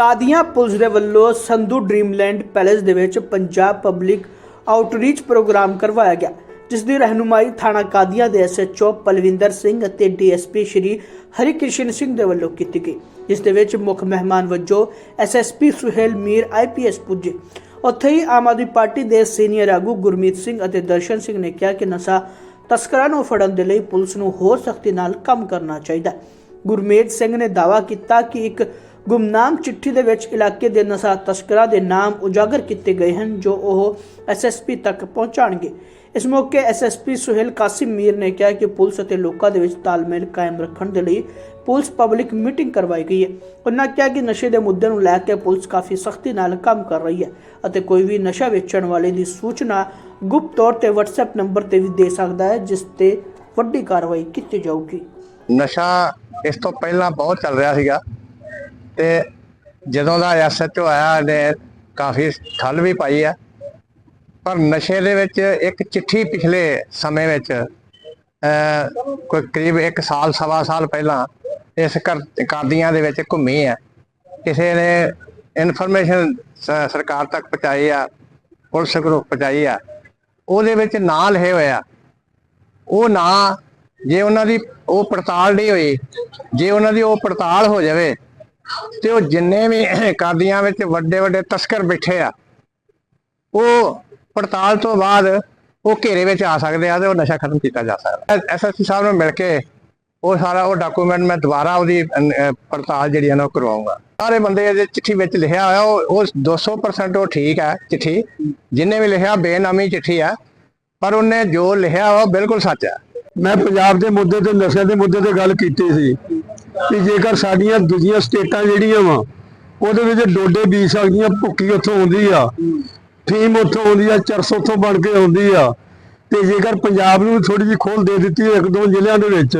ਕਾਦੀਆਂ police ਦੇ ਵੱਲੋਂ Sandhu Dreamland palace ਦੇ ਵਿੱਚ ਪੰਜਾਬ ਪਬਲਿਕ ਆਊਟਰੀਚ ਪ੍ਰੋਗਰਾਮ ਕਰਵਾਇਆ ਗਿਆ, ਜਿਸ ਦੀ ਰਹਿਨੁਮਾਈ ਥਾਣਾ ਕਾਦੀਆਂ ਦੇ ਐਸਐਚਓ ਪਲਵਿੰਦਰ ਸਿੰਘ ਅਤੇ ਡੀਐਸਪੀ ਸ਼੍ਰੀ ਹਰਿਕ੍ਰਿਸ਼ਨ ਸਿੰਘ ਦੇ ਵੱਲੋਂ ਕੀਤੀ ਗਈ, ਜਿਸ ਦੇ ਵਿੱਚ ਮੁੱਖ ਮਹਿਮਾਨ ਵਜੋਂ ਐਸਐਸਪੀ ਸੁਹੇਲ ਮੀਰ ਆਈਪੀਐਸ ਪੁੱਜੇ। ਉੱਥੇ ਹੀ ਆਮ ਆਦਮੀ ਪਾਰਟੀ ਦੇ ਸੀਨੀਅਰ ਆਗੂ ਗੁਰਮੀਤ ਸਿੰਘ ਅਤੇ ਦਰਸ਼ਨ ਸਿੰਘ ਨੇ ਕਿਹਾ ਕਿ ਨਸ਼ਾ ਤਸਕਰਾਂ ਨੂੰ ਫੜਨ ਦੇ ਲਈ ਪੁਲਿਸ ਨੂੰ ਹੋਰ ਸਖਤੀ ਨਾਲ ਕੰਮ ਕਰਨਾ ਚਾਹੀਦਾ ਗੁਰਮੀਤ ਸਿੰਘ ਨੇ ਦਾਅਵਾ ਕੀਤਾ ਕਿ ਇੱਕ ਗੁੰਮਨਾਮ ਚਿੱਠੀ ਦੇ ਵਿੱਚ ਇਲਾਕੇ ਦੇ ਨਸ਼ਾ ਤਸਕਰਾਂ ਦੇ ਨਾਮ ਉਜਾਗਰ ਕੀਤੇ ਗਏ ਹਨ, ਜੋ ਉਹ ਐਸਐਸਪੀ ਤੱਕ ਪਹੁੰਚਾਣਗੇ। ਇਸ ਮੌਕੇ ਐਸਐਸਪੀ ਸੁਹੇਲ ਕਾਸਿਮ ਮੀਰ ਨੇ ਕਿਹਾ ਕਿ ਪੁਲਿਸ ਅਤੇ ਲੋਕਾਂ ਦੇ ਵਿੱਚ ਤਾਲਮੇਲ ਕਾਇਮ ਰੱਖਣ ਦੇ ਲਈ ਪੁਲਿਸ ਪਬਲਿਕ ਮੀਟਿੰਗ ਕਰਵਾਈ ਗਈ ਹੈ। ਉਹਨਾਂ ਕਿਹਾ ਕਿ ਨਸ਼ੇ ਦੇ ਮੁੱਦੇ ਨੂੰ ਲੈ ਕੇ ਪੁਲਿਸ ਕਾਫੀ ਸਖਤੀ ਨਾਲ ਕੰਮ ਕਰ ਰਹੀ ਹੈ ਅਤੇ ਕੋਈ ਵੀ ਨਸ਼ਾ ਵੇਚਣ ਵਾਲੇ ਦੀ ਸੂਚਨਾ ਗੁਪਤ ਤੌਰ ਤੇ WhatsApp ਨੰਬਰ ਤੇ ਵੀ ਦੇ ਸਕਦਾ ਹੈ, ਜਿਸ ਤੇ ਵੱਡੀ ਕਾਰਵਾਈ ਕੀਤੀ ਜਾਊਗੀ। ਨਸ਼ਾ ਇਸ ਤੋਂ ਪਹਿਲਾਂ ਬਹੁਤ ਚੱਲ ਰਿਹਾ ਸੀਗਾ। ਤੇ ਜਦੋਂ ਦਾ ਐਸਐਚਓ ਆਇਆ ਨੇ ਕਾਫੀ ਠੱਲ ਵੀ ਪਾਈ ਆ। ਪਰ ਨਸ਼ੇ ਦੇ ਵਿੱਚ ਇੱਕ ਚਿੱਠੀ ਪਿਛਲੇ ਸਮੇਂ ਵਿੱਚ ਕੋਈ ਕਰੀਬ 1 ਸਾਲ, ਸਵਾ ਸਾਲ ਪਹਿਲਾਂ ਇਸ ਘਰ- ਕਾਦੀਆਂ ਦੇ ਵਿੱਚ ਘੁੰਮੀ ਆ। ਕਿਸੇ ਨੇ ਇਨਫੋਰਮੇਸ਼ਨ ਸਰਕਾਰ ਤੱਕ ਪਹੁੰਚਾਈ ਆ, ਪੁਲਿਸ ਕੋਲ ਪਹੁੰਚਾਈ ਆ, ਉਹਦੇ ਵਿੱਚ ਨਾਂ ਲਿਖੇ ਹੋਇਆ ਉਹ ਨਾਂ, ਜੇ ਉਹਨਾਂ ਦੀ ਉਹ ਪੜਤਾਲ ਨਹੀਂ ਹੋਈ, ਜੇ ਉਹਨਾਂ ਦੀ ਉਹ ਪੜਤਾਲ ਹੋ ਜਾਵੇ ਤੇ ਉਹ ਜਿੰਨੇ ਵੀ ਕਾਦੀਆਂ ਵਿੱਚ ਵੱਡੇ ਵੱਡੇ ਤਸਕਰ ਬੈਠੇ ਆ, ਉਹ ਪੜਤਾਲ ਤੋਂ ਬਾਅਦ ਉਹ ਘੇਰੇ ਵਿੱਚ ਆ ਸਕਦੇ ਆ ਤੇ ਉਹ ਨਸ਼ਾ ਖਤਮ ਕੀਤਾ ਜਾ ਸਕਦਾ ਐਸਐਸਪੀ ਸਾਹਿਬ ਨੂੰ ਮਿਲ ਕੇ ਉਹ ਸਾਰਾ ਉਹ ਡਾਕੂਮੈਂਟ ਮੈਂ ਦੁਬਾਰਾ ਉਹਦੀ ਪੜਤਾਲ ਜਿਹੜੀ ਹੈ ਨਾ ਉਹ ਕਰਵਾਉਂਗਾ। ਸਾਰੇ ਬੰਦੇ ਦੇ ਚਿੱਠੀ ਵਿੱਚ ਲਿਖਿਆ ਹੋਇਆ, ਉਹ ਉਹ 200% ਉਹ ਠੀਕ ਹੈ ਚਿੱਠੀ, ਜਿੰਨੇ ਵੀ ਲਿਖਿਆ ਬੇਨਾਮੀ ਚਿੱਠੀ ਆ, ਪਰ ਉਹਨੇ ਜੋ ਲਿਖਿਆ ਉਹ ਬਿਲਕੁਲ ਸੱਚ ਹੈ। ਮੈਂ ਪੰਜਾਬ ਦੇ ਮੁੱਦੇ ਤੇ ਨਸ਼ੇ ਦੇ ਮੁੱਦੇ ਤੇ ਗੱਲ ਕੀਤੀ ਸੀ। ਕਿ ਜੇਕਰ ਸਾਡੀਆਂ ਦੂਜੀਆਂ ਸਟੇਟਾਂ ਜਿਹੜੀਆਂ ਵਾ ਉਹਦੇ ਵਿੱਚ ਡੋਡੇ ਬੀਜ ਸਕਦੀਆਂ ਭੁੱਕੀ ਉੱਥੋਂ ਆਉਂਦੀ ਆ ਫੀਮ ਉੱਥੋਂ ਆਉਂਦੀ ਆ ਚਰਸ ਉੱਥੋਂ ਬਣ ਕੇ ਆਉਂਦੀ ਆ। ਤੇ ਜੇਕਰ ਪੰਜਾਬ ਨੂੰ ਥੋੜੀ ਜਿਹੀ ਖੋਲ ਦੇ ਦਿੱਤੀ ਇੱਕ ਦੋ ਜ਼ਿਲ੍ਹਿਆਂ ਦੇ ਵਿੱਚ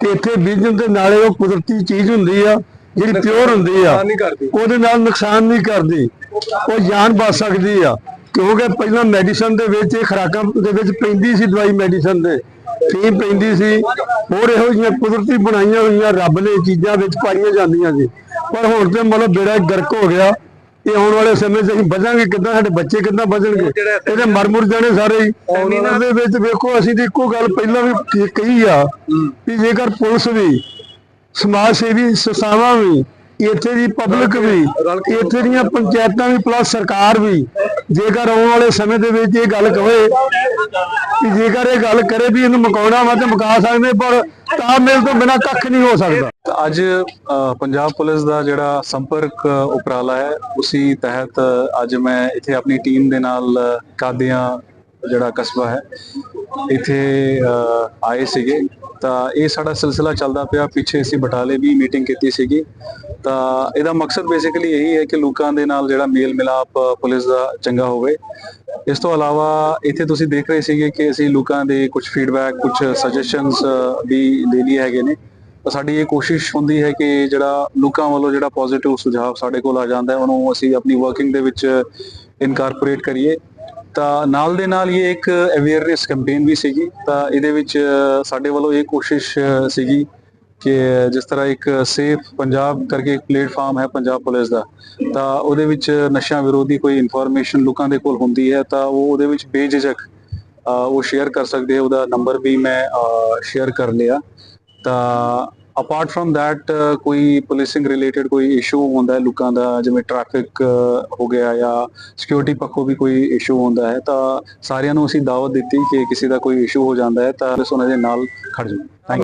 ਤੇ ਇੱਥੇ ਬੀਜਣ ਦੇ ਨਾਲੇ ਉਹ ਕੁਦਰਤੀ ਚੀਜ਼ ਹੁੰਦੀ ਆ ਜਿਹੜੀ ਪਿਓਰ ਹੁੰਦੀ ਆ ਉਹਦੇ ਨਾਲ ਨੁਕਸਾਨ ਨਹੀਂ ਕਰਦੀ। ਉਹ ਜਾਨ ਬਚ ਸਕਦੀ ਆ। ਕਿਉਂਕਿ ਪਹਿਲਾਂ ਮੈਡੀਸਨ ਦੇ ਵਿੱਚ ਇਹ ਖੁਰਾਕਾਂ ਦੇ ਵਿੱਚ ਪੈਂਦੀ ਸੀ ਦਵਾਈ ਮੈਡੀਸਨ ਦੇ ਫੀਮ ਪੈਂਦੀ ਸੀ। ਹੋਰ ਇਹੋ ਜਿਹੀਆਂ ਕੁਦਰਤੀ ਬਣਾਈਆਂ ਹੋਈਆਂ ਰੱਬ ਨੇ ਚੀਜ਼ਾਂ ਵਿੱਚ ਪਾਈਆਂ ਜਾਂਦੀਆਂ ਸੀ। ਪਰ ਹੁਣ ਤੇ ਮਤਲਬ ਬੇੜਾ ਗਰਕ ਹੋ ਗਿਆ। ਇਹ ਆਉਣ ਵਾਲੇ ਸਮੇਂ 'ਚ ਅਸੀਂ ਬਚਾਂਗੇ ਕਿੱਦਾਂ ਸਾਡੇ ਬੱਚੇ ਕਿੱਦਾਂ ਬਚਣਗੇ ਇਹਦੇ ਮਰਮੁਰ ਜਾਣੇ ਸਾਰੇ ਹੀ। ਉਹਨਾਂ ਦੇ ਵਿੱਚ ਵੇਖੋ ਅਸੀਂ ਤੇ ਇੱਕੋ ਗੱਲ ਪਹਿਲਾਂ ਵੀ ਕੀ- ਕਹੀ ਆ ਵੀ ਜੇਕਰ ਪੁਲਿਸ ਵੀ ਸਮਾਜ ਸੇਵੀ ਸੰਸਥਾਵਾਂ ਵੀ ਇੱਥੇ ਦੀ ਪਬਲਿਕ ਵੀ ਇੱਥੇ ਦੀਆਂ ਪੰਚਾਇਤਾਂ ਵੀ ਪਲੱਸ ਸਰਕਾਰ ਵੀ ਜੇਕਰ ਆਉਣ ਵਾਲੇ ਸਮੇਂ ਦੇ ਵਿੱਚ ਇਹ ਗੱਲ ਕਹੇ ਕਿ ਜੇਕਰ ਇਹ ਗੱਲ ਕਰੇ ਵੀ ਇਹਨੂੰ ਮੁਕਾਉਣਾ ਵਾ ਤੇ ਮੁਕਾ ਸਕਦੇ ਪਰ ਤਾਲਮੇਲ ਤੋਂ ਬਿਨਾਂ ਕੱਖ ਨਹੀਂ ਹੋ ਸਕਦਾ। ਤਾਂ ਅੱਜ ਪੰਜਾਬ ਪੁਲਿਸ ਦਾ ਜਿਹੜਾ ਸੰਪਰਕ ਉਪਰਾਲਾ ਹੈ ਉਸੇ ਤਹਿਤ ਅੱਜ ਮੈਂ ਇੱਥੇ ਆਪਣੀ ਟੀਮ ਦੇ ਨਾਲ ਕਾਦੀਆਂ ਜਿਹੜਾ ਕਸਬਾ ਹੈ ਇੱਥੇ ਆਏ ਸੀਗੇ। ਤਾਂ ਇਹ ਸਾਡਾ ਸਿਲਸਿਲਾ ਚੱਲਦਾ ਪਿਆ ਪਿੱਛੇ ਅਸੀਂ ਬਟਾਲੇ ਵੀ ਮੀਟਿੰਗ ਕੀਤੀ ਸੀਗੀ। ਤਾਂ ਇਹਦਾ ਮਕਸਦ ਬੇਸਿਕਲੀ ਇਹੀ ਹੈ ਕਿ ਲੋਕਾਂ ਦੇ ਨਾਲ ਜਿਹੜਾ ਮੇਲ ਮਿਲਾਪ ਪੁਲਿਸ ਦਾ ਚੰਗਾ ਹੋਵੇ। ਇਸ ਤੋਂ ਇਲਾਵਾ ਇੱਥੇ ਤੁਸੀਂ ਦੇਖ ਰਹੇ ਸੀਗੇ ਕਿ ਅਸੀਂ ਲੋਕਾਂ ਦੇ ਕੁਝ ਫੀਡਬੈਕ ਕੁਝ ਸੁਜੈਸ਼ਨਸ ਵੀ ਦੇ ਲਈ ਹੈਗੇ ਨੇ। ਤਾਂ ਸਾਡੀ ਇਹ ਕੋਸ਼ਿਸ਼ ਹੁੰਦੀ ਹੈ ਕਿ ਜਿਹੜਾ ਲੋਕਾਂ ਵੱਲੋਂ ਜਿਹੜਾ ਪੋਜ਼ਿਟਿਵ ਸੁਝਾਅ ਸਾਡੇ ਕੋਲ ਆ ਜਾਂਦਾ ਹੈ, ਉਹਨੂੰ ਅਸੀਂ ਆਪਣੀ ਵਰਕਿੰਗ ਦੇ ਵਿੱਚ ਇਨਕਾਰਪੋਰੇਟ ਕਰੀਏ। ਤਾਂ ਨਾਲ ਦੇ ਨਾਲ ਇਹ ਇੱਕ ਅਵੇਅਰਨੈਸ ਕੈਂਪੇਨ ਵੀ ਸੀਗੀ। ਤਾਂ ਇਹਦੇ ਵਿੱਚ ਸਾਡੇ ਵੱਲੋਂ ਇਹ ਕੋਸ਼ਿਸ਼ ਸੀਗੀ ਕਿ ਜਿਸ ਤਰ੍ਹਾਂ ਇੱਕ ਸੇਫ ਪੰਜਾਬ ਕਰਕੇ ਇੱਕ ਪਲੇਟਫਾਰਮ ਹੈ ਪੰਜਾਬ ਪੁਲਿਸ ਦਾ, ਤਾਂ ਉਹਦੇ ਵਿੱਚ ਨਸ਼ਿਆਂ ਵਿਰੋਧੀ ਕੋਈ ਇਨਫੋਰਮੇਸ਼ਨ ਲੋਕਾਂ ਦੇ ਕੋਲ ਹੁੰਦੀ ਹੈ, ਤਾਂ ਉਹ ਉਹਦੇ ਵਿੱਚ ਬੇਝਿਜਕ ਉਹ ਸ਼ੇਅਰ ਕਰ ਸਕਦੇ ਆ, ਉਹਦਾ ਨੰਬਰ ਵੀ ਮੈਂ ਸ਼ੇਅਰ ਕਰ ਲਿਆ। ਤਾਂ ਅਪਾਰਟ ਫਰਮ ਥੈਟ ਕੋਈ ਪੁਲਿਸਿੰਗ ਰਿਲੇਟਡ ਕੋਈ ਇਸ਼ੂ ਹੁੰਦਾ ਹੈ ਲੋਕਾਂ ਦਾ, ਜਿਵੇਂ ਟ੍ਰੈਫਿਕ ਹੋ ਗਿਆ ਜਾਂ ਸਿਕਿਉਰਿਟੀ ਪੱਖੋਂ ਵੀ ਕੋਈ ਇਸ਼ੂ ਹੁੰਦਾ ਹੈ, ਤਾਂ ਸਾਰਿਆਂ ਨੂੰ ਅਸੀਂ ਦਾਵਤ ਦਿੱਤੀ ਕਿ ਕਿਸੇ ਦਾ ਕੋਈ ਇਸ਼ੂ ਹੋ ਜਾਂਦਾ ਹੈ, ਤਾਂ ਪੁਲਿਸ ਉਹਨਾਂ ਦੇ ਨਾਲ ਖੜ ਜਾਓ ਥੈਂਕ